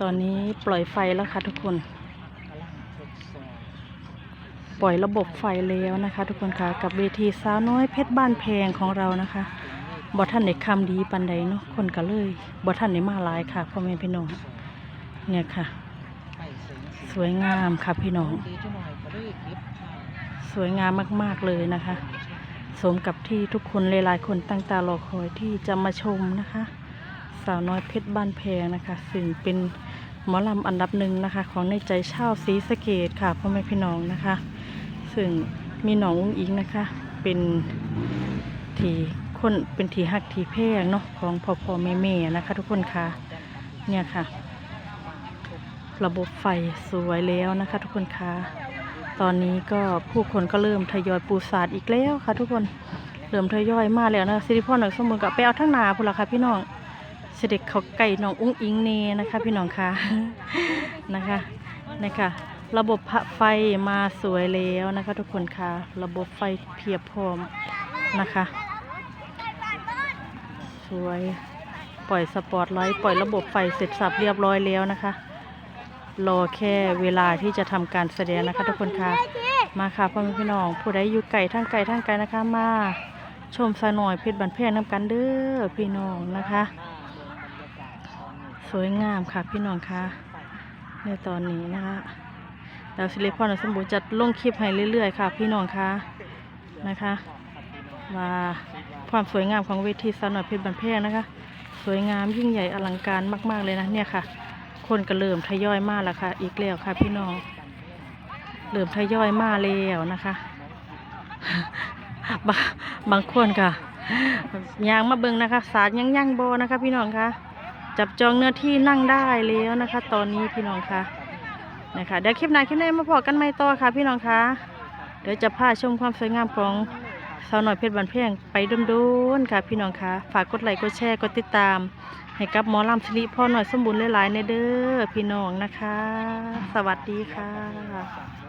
ตอนนี้ปล่อยไฟแล้วค่ะทุกคน ปล่อยระบบไฟแล้วนะคะ ทุกคนค่ะกับเวทีสาวน้อยเพชรบ้านแพงของเรานะคะบอท่านในคำดีปันใดเนาะคนก็เลยบอท่านในมาลายค่ะพ่อแม่พี่น้องเนี่ยค่ะ สวยงามค่ะพี่น้อง สวยงามมากๆเลยนะคะ สมกับที่ทุกคนหลายๆคนตั้งตารอคอยที่จะมาชมนะคะ สาวน้อยเพชรบ้านแพงนะคะ ซึ่งเป็น หมอลำอันดับหนึ่งนะคะ ของในใจชาวศรีสะเกดค่ะพ่อแม่พี่น้องนะคะ ซึ่งมีน้องอุ้งอิงนะคะ เป็นทีคนเป็นทีหักทีแพงเนาะของพ่อพ่อแม่แม่นะคะ ทุกคนค่ะเนี่ยค่ะ ระบบไฟสวยแล้วนะคะ ทุกคนค่ะตอนนี้ก็ผู้คนก็เริ่มทยอยปูสาดอีกแล้วค่ะ ทุกคนเริ่มทยอยมาแล้วนะสิริพรหน่อยสมบูรณ์กับไปเอาทั้งนาพุ่นละค่ะพี่น้อง เสด็จเขาไก่น้องอุ้งอิงเนนะคะพี่น้องค่ะนะคะนะคะระบบพระไฟมาสวยแล้วนะคะ ทุกคนค่ะระบบไฟเพียบพร้อมนะคะ สวยปล่อยสปอตไลท์ปล่อยระบบไฟเสร็จสับเรียบร้อยแล้วนะคะ รอแค่เวลาที่จะทำการแสดงนะคะ ทุกคนค่ะมาค่ะพ่อแม่พี่น้อง ผู้ใดอยู่ไก่ทั้งไก่ทั้งไก่นะคะมาชมสาหน่อยเพชรบันแพงน้ำกันเด้อพี่น้องนะคะ สวยงามค่ะพี่น้องคะในตอนนี้นะคะแล้วสิริพรสมบูรณ์จะลงคลิปให้เรื่อยๆ ค่ะ พี่น้องค่ะนะคะว่าความสวยงามของเวทีสาวหน่อยเพชรบันแพงนะคะ สวยงามยิ่งใหญ่อลังการมาก ๆเลยนะเนี่ยค่ะ คนก็เริ่มทยอยมาแล้วค่ะ อีกแล้วค่ะ พี่น้องเริ่มทยอยมาแล้วนะคะบางบางคนค่ะยางมาเบิงนะคะ สารยังยั่งโบนะคะ พี่น้องคะ จับจองเนื้อที่นั่งได้แล้วนะคะ ตอนนี้พี่น้องคะนะคะเดี๋ยวคลิปหน้าคลิปหน้ามาพอกันไม่ต่อค่ะ พี่น้องคะเดี๋ยวจะพาชมความสวยงามของสาวหน่อยเพชรบันเพียงไปดุนๆค่ะ พี่น้องคะฝากกดไลค์กดแชร์กดติดตาม ให้กับหมอลำสิริพ่อหน่อยสมบูรณ์หลายๆในเด้อพี่น้องนะคะ สวัสดีค่ะ